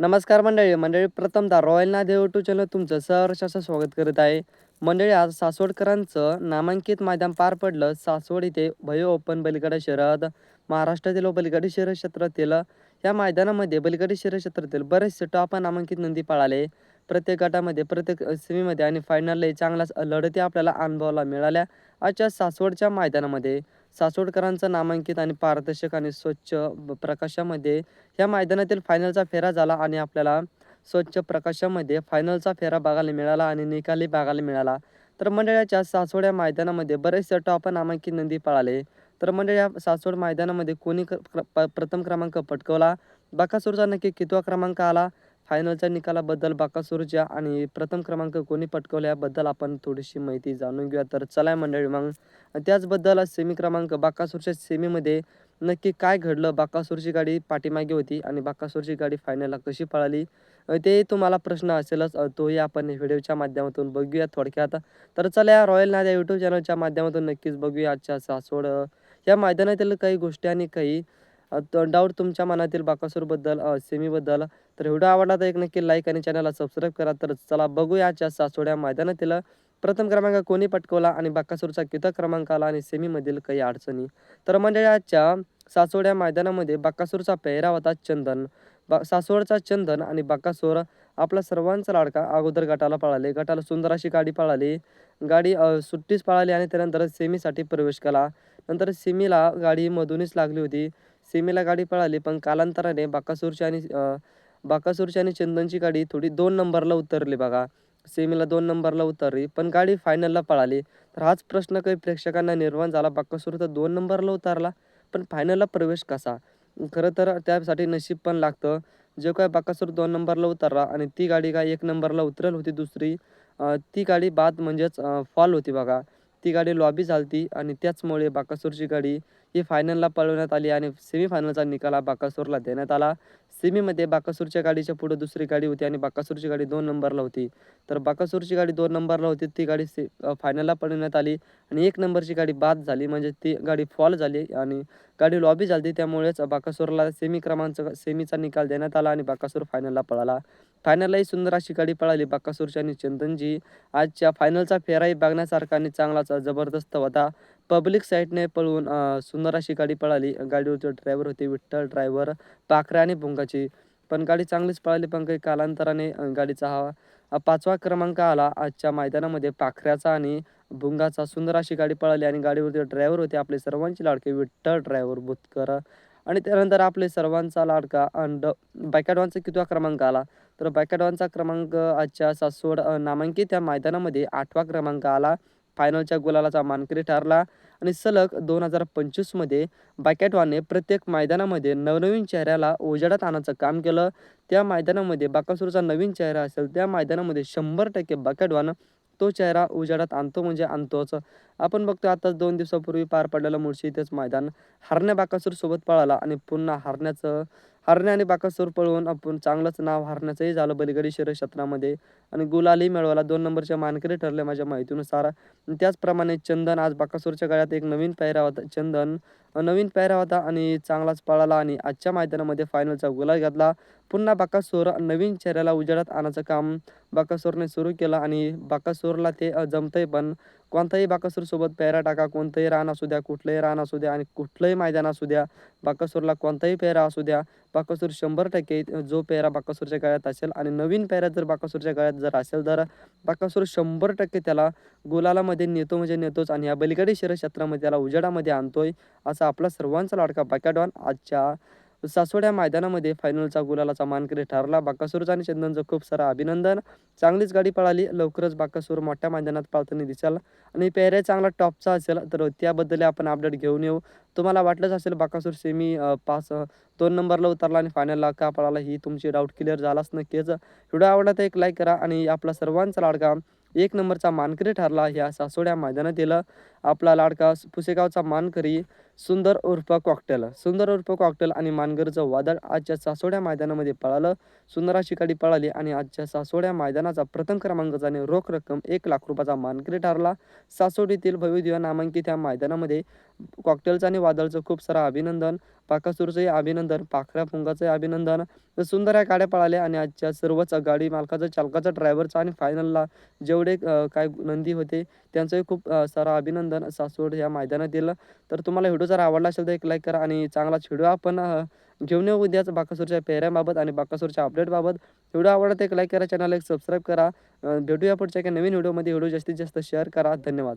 नमस्कार मंडळी. मंडळी प्रथमतः रॉयल नादे टू चॅनल तुमचं सहर्ष असं स्वागत करत आहे. मंडळी आज सासवडकरांचं नामांकित मैदान पार पडलं. सासवड इथे भयो ओपन बलिगडा शहरात महाराष्ट्रातील व बलिगडी शहर क्षेत्रातील या मैदानामध्ये बलिगडी शहर क्षेत्रातील बरेचसे टॉप नामांकित नंदी पळाले. प्रत्येक गटामध्ये प्रत्येक सेमीमध्ये आणि फायनललाही चांगलाच लढती आपल्याला अनुभवायला मिळाल्या. आजच्या सासवडच्या मैदानामध्ये सासवडकरांचं नामांकित आणि पारदर्शक आणि स्वच्छ प्रकाशामध्ये या मैदानातील फायनलचा फेरा झाला आणि आपल्याला स्वच्छ प्रकाशामध्ये फायनलचा फेरा बघायला मिळाला आणि निकाली बघायला मिळाला. तर मंडळाच्या सासवड या मैदानामध्ये बरेचसे टॉप नामांकित नंदी पळाले. तर मंडळ या सासवड मैदानामध्ये कोणी क- क्र- प- प्रथम क्रमांक पटकवला? बाकासूरचा नक्की कितवा क्रमांक आला? फायनलच्या निकालाबद्दल बाकासूरच्या आणि प्रथम क्रमांक कोणी पटकवल्याबद्दल आपण थोडीशी माहिती जाणून घेऊया. तर चला मंडळी मग त्याचबद्दल सेमी क्रमांक बाकासूरच्या सेमीमध्ये नक्की काय घडलं? बाकासूरची गाडी पाठीमागे होती आणि बाकासूरची गाडी फायनलला कशी पळाली? ते तुम्हाला प्रश्न असेलच. तोही आपण व्हिडिओच्या माध्यमातून बघूया थोडक्यात. तर चला या रॉयल नाद्या यूट्यूब चॅनलच्या माध्यमातून नक्कीच बघूया. आजच्या सासवड या मैदानातील काही गोष्टी आणि काही डाऊट तुमच्या मनातील बाकासूरबद्दल सेमीबद्दल. तर व्हिडिओ आवडला तर एक नक्की लाईक आणि चॅनलला सबस्क्राईब करा. तर चला बघूया आजच्या सासवड मैदानातील. प्रथम क्रमांक कोणी पटकवला आणि बाकासूरचा किती क्रमांक आला आणि सेमीमधील काही अडचणी? तर म्हणजे आजच्या मैदानामध्ये बाकासूरचा पेहरा होता चंदन. बा सासवडचा चंदन आणि बाकासूर आपला सर्वांचा लाडका अगोदर गटाला पळाले. गटाला सुंदर अशी गाडी पळाली. गाडी सुट्टीच पळाली आणि त्यानंतर सेमीसाठी प्रवेश केला. नंतर सेमीला गाडी मधूनच लागली होती. सेमीला गाडी पळाली पण कालांतराने बाकासूरची आणि बाकासूरची आणि चंदनची गाडी थोडी दोन नंबरला उतरली बघा. सेमीला दोन नंबरला उतरली पण गाडी फायनलला पळाली. तर हाच प्रश्न काही प्रेक्षकांना निर्माण झाला. बाकासूर तर दोन नंबरला उतरला पण फायनलला प्रवेश कसा? खरं तर त्यासाठी नशीब पण लागतं. जे काय बाकासूर दोन नंबरला उतरला आणि ती गाडी काय एक नंबरला उतरल होती दुसरी ती गाडी बाद म्हणजेच फॉल होती बघा. ती गाडी लॉबी झालती आणि त्याचमुळे बाकासूरची गाडी ही फायनलला पळवण्यात आली आणि सेमीफायनलचा निकाल हा बाकासूरला देण्यात आला. सेमीमध्ये बाकासूरच्या गाडीच्या पुढे दुसरी गाडी होती आणि बाकासूरची गाडी दोन नंबरला होती. तर बाकासूरची गाडी दोन नंबरला होती ती गाडी से फायनलला पळवण्यात आली आणि एक नंबरची गाडी बाद झाली म्हणजे ती गाडी फॉल झाली आणि गाडी लॉबी झाली. त्यामुळेच बाकासूरला सेमी क्रमांक सेमीचा निकाल देण्यात आला आणि बाकासूर फायनलला पळाला. फायनललाही सुंदर अशी गाडी पळाली. बाकासूरची आणि चंदनजी आजच्या फायनलचा फेराही बघण्यासारखा आणि चांगलाच जबरदस्त होता. पब्लिक साईडने पळवून सुंदर अशी गाडी पळाली. गाडीवरचे ड्रायव्हर होते विठ्ठल ड्रायव्हर पाखरे आणि भुंगाची. पण गाडी चांगलीच पळाली पण काही कालांतराने गाडीचा हा पाचवा क्रमांक आला. आजच्या मैदानामध्ये पाखऱ्याचा आणि भुंगाचा सुंदर अशी गाडी पळाली आणि गाडीवरती ड्रायव्हर होते आपले सर्वांचे लाडके विठ्ठल ड्रायव्हर बुतकर. आणि त्यानंतर आपले सर्वांचा लाडका अंड बॅकॅडॉनचा कितवा क्रमांक आला. तर बॅकॅडॉनचा क्रमांक आजच्या सासवड नामांकित या मैदानामध्ये आठवा क्रमांक आला. फायनलच्या गुलालाचा मानकरी ठरला आणि सलग दोन हजार पंचवीसमध्ये बाकॅटवाने प्रत्येक मैदानामध्ये नवनवीन चेहऱ्याला उजेडात आणायचं काम केलं. त्या मैदानामध्ये बाकासूरचा नवीन चेहरा असेल त्या मैदानामध्ये शंभर टक्के बाकॅटवानं तो चेहरा उजाडात आणतो म्हणजे आणतोच. आपण बघतो आताच दोन दिवसापूर्वी पार पडलेलं मुळशी इथेच मैदान. हरण्या बाकासूर सोबत पळाला आणि पुन्हा हरण्याचं हरण्या आणि बाकासूर पळवून आपण चांगलंच नाव हरण्याचंही झालं बलिगडी शरीर क्षेत्रामध्ये. आणि गुलालही मिळवला. दोन नंबरच्या मानकरी ठरले माझ्या माहितीनुसार. त्याचप्रमाणे चंदन आज बाकासूरच्या गळ्यात एक नवीन पायरा होता. चंदन नवीन पायरा होता आणि चांगलाच पळाला आणि आजच्या मैदानामध्ये फायनलचा गुलाल घातला. पुन्हा बाकासूर नवीन चेहऱ्याला उजेडात आणायचं काम बाकासूरने सुरू केलं आणि बाकासूरला ते जमतंय पण कोणताही बाकसूरसोबत पेहरा टाका कोणतंही रान असू द्या कुठलंही रान असू द्या आणि कुठलंही मैदान असू द्या बाकासूरला कोणताही पेहरा असू द्या बाकासूर शंभर टक्के जो पेहरा बाकासूरच्या गळ्यात असेल आणि नवीन पेहरा जर बाकासूरच्या गळ्यात जर असेल तर बाकासूर शंभर टक्के त्याला गुलालामध्ये नेतो म्हणजे नेतोच आणि या बलिगडी शहर क्षेत्रामध्ये त्याला उजेडामध्ये आणतोय असा आपला सर्वांचा लाडका बॅकॅडॉन आजच्या सासवड या मैदानामध्ये फायनलचा गुलालाचा मानकरी ठरला. बाकासूरचा आणि चंदनचं खूप सारं अभिनंदन. चांगलीच गाडी पळाली. लवकरच बाकासूर मोठ्या मैदानात पळताना दिसेल. आणि पेहऱ्या चांगला टॉपचा असेल तर त्याबद्दल आपण अपडेट घेऊन येऊ. तुम्हाला वाटलंच असेल बाकासूर सेमी पास दोन नंबरला उतरला आणि फायनलला का पळाला ही तुमची डाऊट क्लिअर झालाच नक्कीच. व्हिडिओ आवडला तर एक लाईक करा आणि आपला सर्वांचा लाडका एक नंबरचा मानकरी ठरला ह्या सासवड्या मैदानातील. आपला लाडका पुसेगावचा मानकरी सुंदर उर्फ कॉकटेल सुंदर उर्फ कॉकटेल आणि मानगरचं वादळ आजच्या सासोड्या मैदानामध्ये पळालं. सुंदरा शिकाडी पळाली आणि आजच्या सासोड्या मैदानाचा प्रथम क्रमांकाचा आणि रोख रक्कम एक लाख रुपयाचा मानकरी ठरला. सासोडीतील भव्यदिव्य नामांकित या मैदानामध्ये कॉकटेलचं आणि वादळचं खूप सारं अभिनंदन पाकासूरचंही अभिनंदन पाखऱ्या फुंगाचंही अभिनंदन. तर सुंदर या गाड्या पळाल्या आणि आजच्या सर्वच गाडी मालकाचं चालकाचं ड्रायव्हरचं आणि फायनलला जेवढे काय नंदी होते त्यांचंही खूप सारं अभिनंदन सासवड या मैदानात दिलं. तर तुम्हाला व्हिडिओ जर आवडला असेल तर एक लाईक करा आणि चांगला व्हिडिओ आपण घेऊन येऊ उद्याच बाकासूरच्या पेहऱ्याबाबत आणि बाकासूरच्या अपडेटबाबत व्हिडिओ आवडला तर एक लाईक करा चॅनल एक सबस्क्राईब करा. भेटूया पुढच्या एका नवीन व्हिडिओमध्ये. व्हिडिओ जास्तीत जास्त शेअर करा. धन्यवाद.